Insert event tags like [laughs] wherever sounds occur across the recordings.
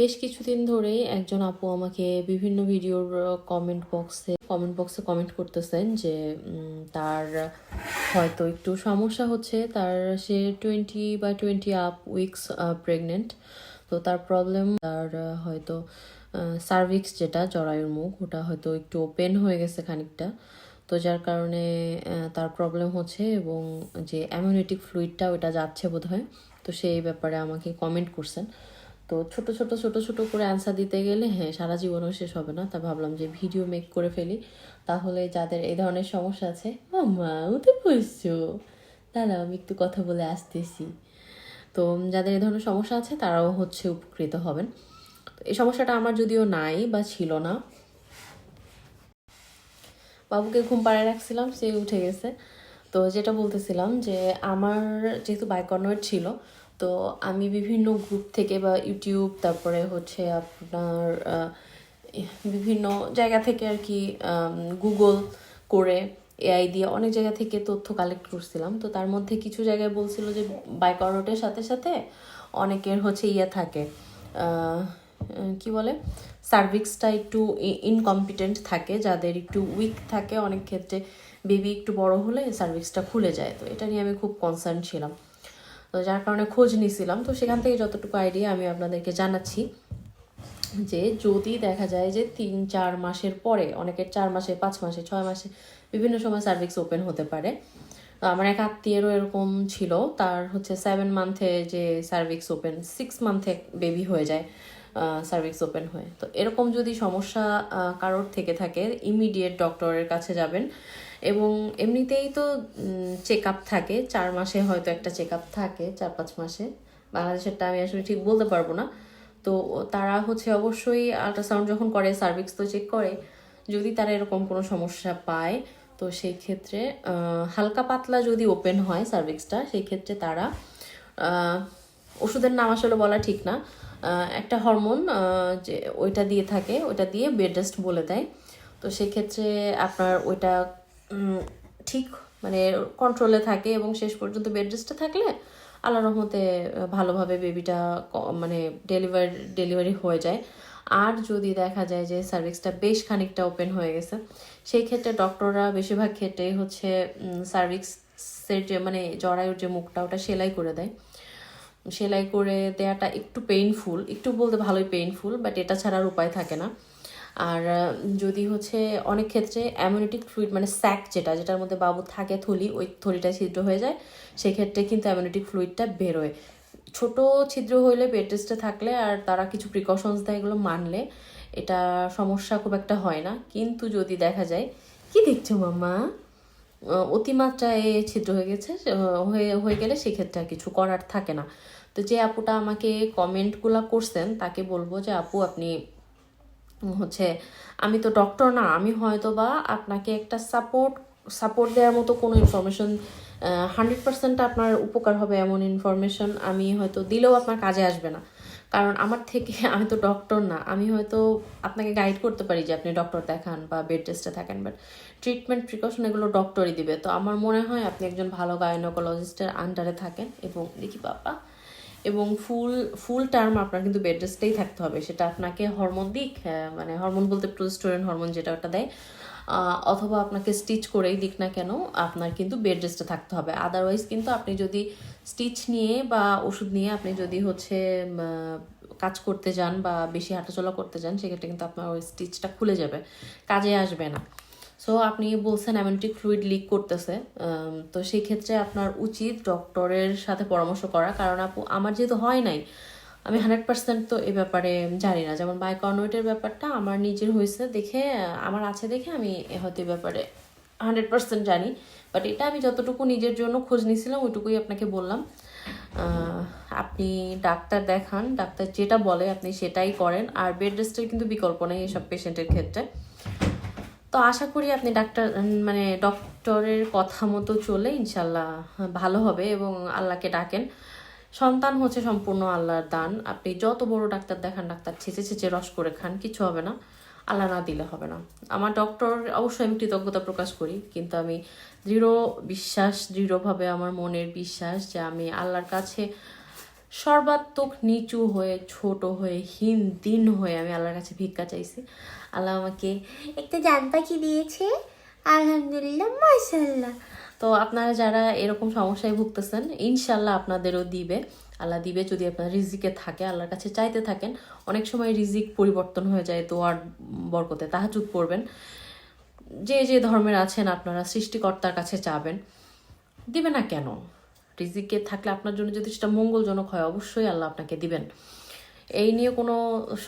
বেশ কিছুদিন ধরেই একজন আপু আমাকে বিভিন্ন ভিডিওর কমেন্ট বক্সে কমেন্ট বক্সে কমেন্ট করতেছেন যে তার হয়তো একটু সমস্যা হচ্ছে, তার সে টোয়েন্টি বা টোয়েন্টি আপ উইকস প্রেগনেন্ট তো তার প্রবলেম তার হয়তো সার্ভিক্স যেটা, জরায়ুর মুখ, ওটা হয়তো একটু ওপেন হয়ে গেছে খানিকটা। তো যার কারণে তার প্রবলেম হচ্ছে এবং যে অ্যামিউনিটিক ফ্লুইডটা ওটা যাচ্ছে বোধ হয় তো সেই ব্যাপারে আমাকে কমেন্ট করছেন। তো ছোট ছোট ছোট ছোট করে অ্যান্সার দিতে গেলে হ্যাঁ সারা জীবনও শেষ হবে না। তা ভাবলাম যে ভিডিও মেক করে ফেলি। তাহলে যাদের এই ধরনের সমস্যা আছে মামা উঠে বসছো দাঁড়াও আমি একটু কথা বলে আসতেছি। তো যাদের এই ধরনের সমস্যা আছে, তারাও হচ্ছে উপকৃত হবেন। এই সমস্যাটা আমার যদিও নাই বা ছিল না। বাবুকে ঘুম পাড়ায় রাখছিলাম, সে উঠে গেছে। তো যেটা বলতেছিলাম যে, আমার যেহেতু বাইকনয়েড ছিল তো আমি বিভিন্ন গ্রুপ থেকে বা ইউটিউব তারপরে হচ্ছে আপনার বিভিন্ন জায়গা থেকে আর কি গুগল করে এআই দিয়ে অনেক জায়গা থেকে তথ্য কালেক্ট করছিলাম। তো তার মধ্যে কিছু জায়গায় বলছিল যে বাইকনয়েডের সাথে সাথে অনেকের হচ্ছে ইয়ে থাকে কি বলে সার্ভিক্সটা একটু ইনকম্পিটেন্ট থাকে, যাদের একটু উইক থাকে অনেক ক্ষেত্রে। বেবি একটু বড় হলে সার্ভিক্সটা খুলে যায়। তো এটা নিয়ে আমি খুব কনসার্ন ছিলাম। তো যার কারণে খোঁজ নিয়েছিলাম। তো সেখান থেকে যতটুকু আইডিয়া আমি আপনাদেরকে জানাচ্ছি যে যদি দেখা যায় যে তিন, চার মাসের পরে, অনেকের চার মাসে, পাঁচ মাসে, ছয় মাসে বিভিন্ন সময় সার্ভিক্স ওপেন হতে পারে। তো আমার এক আত্মীয়েরও এরকম ছিল। তার হচ্ছে সেভেন মান্থে যে সার্ভিক্স ওপেন সিক্স মান্থে বেবি হয়ে যায় সার্ভিক্স ওপেন হয়ে। তো এরকম যদি সমস্যা কারোর থেকে থাকে ইমিডিয়েট ডক্টরের কাছে যাবেন। এবং এমনিতেই তো চেক আপ থাকে। চার মাসে হয়তো একটা চেক আপ থাকে চার পাঁচ মাসে বাংলাদেশেরটা আমি আসলে ঠিক বলতে পারব না। তো তারা হচ্ছে অবশ্যই আল্ট্রাসাউন্ড যখন করে সার্ভিক্স তো চেক করে, যদি তারা এরকম কোনো সমস্যা পায়, তো সেই ক্ষেত্রে হালকা পাতলা যদি ওপেন হয় সার্ভিক্সটা সেই ক্ষেত্রে তারা ওষুধের নাম আসলে বলা ঠিক না। একটা হরমোন যে, ওইটা দিয়ে থাকে, ওইটা দিয়ে বেড রেস্ট বলে দেয়। তো সেক্ষেত্রে আপনার ওইটা ঠিক মানে কন্ট্রোলে থাকে এবং শেষ পর্যন্ত বেড রেস্টে থাকলে আল্লাহ রহমতে ভালোভাবে বেবিটা মানে ডেলিভারি ডেলিভারি হয়ে যায়। আর যদি দেখা যায় যে সার্ভিক্সটা বেশ খানিকটা ওপেন হয়ে গেছে, সেই ক্ষেত্রে ডক্টররা বেশিরভাগ ক্ষেত্রেই হচ্ছে সার্ভিক্সের যে মানে জরায়ুর যে মুখটা, ওটা সেলাই করে দেয়। সেলাই করে দেওয়াটা একটু পেইনফুল একটু বলতে ভালোই পেইনফুল বাট এটা ছাড়া আর উপায় থাকে না। আর যদি হচ্ছে অনেক ক্ষেত্রে অ্যামিউনিটিক ফ্লুইড মানে স্যাক যেটা, যেটার মধ্যে বাবু থাকে থলি, ওই থলিটা ছিদ্র হয়ে যায়, সেক্ষেত্রে কিন্তু অ্যামিউনিটিক ফ্লুইডটা বেরোয়। ছোট ছিদ্র হইলে বেড রেস্টে থাকলে আর তারা কিছু প্রিকশনস দেয় এগুলো মানলে, এটা সমস্যা খুব একটা হয় না। কিন্তু যদি দেখা যায়, কি দেখছ মামা অতিমাত্রায় ছিদ্র হয়ে গেছে হয়ে হয়ে গেলে সেক্ষেত্রে আর কিছু করার থাকে না। তো যে আপুটা আমাকে কমেন্টগুলো করছেন, তাকে বলব যে, আপু, আপনি হচ্ছে, আমি তো ডক্টর না, আমি হয়তো বা আপনাকে একটা সাপোর্ট সাপোর্ট দেওয়ার মতো কোনো ইনফরমেশন হান্ড্রেড পার্সেন্ট আপনার উপকার হবে এমন ইনফরমেশন আমি হয়তো দিলেও আপনার কাজে আসবে না। কারণ আমার থেকে [laughs] আমি তো ডক্টর না, আমি হয়তো আপনাকে গাইড করতে পারি যে আপনি ডক্টর দেখান বা বেড টেস্টে থাকেন বাট ট্রিটমেন্ট প্রিকশন এগুলো ডক্টরই দিবে। তো আমার মনে হয় আপনি একজন ভালো গাইনোকোলজিস্টের আন্ডারে থাকেন এবং দেখি বাবা এবং ফুল ফুল টার্ম আপনার কিন্তু বেড রেস্টেই থাকতে হবে। সেটা আপনাকে হরমোন দিক মানে হরমোন বলতে প্রোস্টোরেন হরমোন যেটা ওটা দেয় অথবা আপনাকে স্টিচ করেই দিক না কেন, আপনার কিন্তু বেড রেস্টে থাকতে হবে। আদারওয়াইজ কিন্তু আপনি যদি স্টিচ নিয়ে বা ওষুধ নিয়ে আপনি যদি হচ্ছে কাজ করতে যান বা বেশি হাঁটাচলা করতে যান, সেক্ষেত্রে কিন্তু আপনার ওই স্টিচটা খুলে যাবে, কাজে আসবে না। সো আপনি বলছেন অ্যামিউনিটিক ফ্লুইড লিক করতেছে। তো সেই ক্ষেত্রে আপনার উচিত ডক্টরের সাথে পরামর্শ করা। কারণ আপু, আমার যেহেতু হয় নাই, আমি হান্ড্রেড পার্সেন্ট তো এই ব্যাপারে জানি না। যেমন বাইকনওয়েটের ব্যাপারটা আমার নিজের হয়েছে দেখে, আমার আছে দেখে আমি হয়তো এই ব্যাপারে হান্ড্রেড পার্সেন্ট জানি। বাট এটা আমি যতটুকু নিজের জন্য খোঁজ নিয়েছিলাম, ওইটুকুই আপনাকে বললাম। আপনি ডাক্তার দেখান, ডাক্তার যেটা বলে আপনি সেটাই করেন। আর বেড রেস্টের কিন্তু বিকল্প নেই এসব পেশেন্টের ক্ষেত্রে। তো আশা করি আপনি ডাক্তার মানে ডক্টরের কথা মতো চলে ইনশাল্লাহ ভালো হবে এবং আল্লাহকে ডাকেন। সন্তান হচ্ছে সম্পূর্ণ আল্লাহর দান। আপনি যত বড় ডাক্তার দেখান, ডাক্তার ছেঁচে ছেঁচে রস করে খান, কিছু হবে না। আল্লাহ না দিলে হবে না। আমার ডক্টর, অবশ্যই আমি কৃতজ্ঞতা প্রকাশ করি, কিন্তু আমি দৃঢ় বিশ্বাস, দৃঢ়ভাবে আমার মনের বিশ্বাস যে আমি আল্লাহর কাছে সর্বাত্মক নিচু হয়ে, ছোট হয়ে হীন দিন হয়ে আমি আল্লাহর কাছে ভিক্ষা চাইছি। আল্লাহ আমাকে একটা জান পাখি দিয়েছে। আলহামদুলিল্লাহ মাশাল্লাহ তো আপনারা যারা এরকম সমস্যায় ভুগতেছেন ইনশাল্লাহ আপনাদেরও দিবে। আল্লাহ দিবে যদি আপনার রিজিকে থাকে, আল্লাহর কাছে চাইতে থাকেন। অনেক সময় রিজিক পরিবর্তন হয়ে যায়, তো আর বরকতে তাহাজুদ পড়বেন। যে যে ধর্মের আছেন, আপনারা সৃষ্টিকর্তার কাছে চাবেন দিবে না কেন? রিজিকে থাকলে আপনার জন্য যদি সেটা মঙ্গলজনক হয়, অবশ্যই আল্লাহ আপনাকে দিবেন। এই নিয়ে কোনো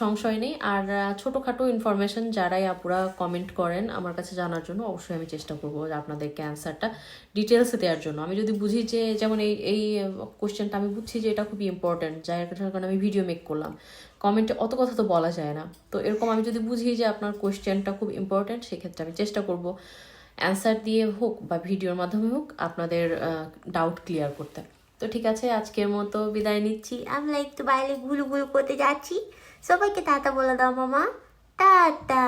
সংশয় নেই। আর ছোটোখাটো ইনফরমেশন যারাই আপুরা কমেন্ট করেন আমার কাছে জানার জন্য অবশ্যই আমি চেষ্টা করব আপনাদেরকে অ্যান্সারটা ডিটেলসে দেওয়ার জন্য। আমি যদি বুঝি যে, যেমন এই এই কোশ্চেনটা আমি বুঝছি যে এটা খুবই ইম্পর্ট্যান্ট যার কারণে আমি ভিডিও মেক করলাম। কমেন্টে অত কথা তো বলা যায় না। তো এরকম আমি যদি বুঝি যে আপনার কোশ্চেনটা খুব ইম্পর্ট্যান্ট সেক্ষেত্রে আমি চেষ্টা করব। অ্যান্সার দিয়ে হোক বা ভিডিওর মাধ্যমে হোক আপনাদের ডাউট ক্লিয়ার করতে। তো ঠিক আছে, আজকের মতো বিদায় নিচ্ছি। আমরা একটু বাইরে ঘুরু ঘুরু করতে যাচ্ছি। সবাইকে টাটা বলে দাও, মামা। টাটা।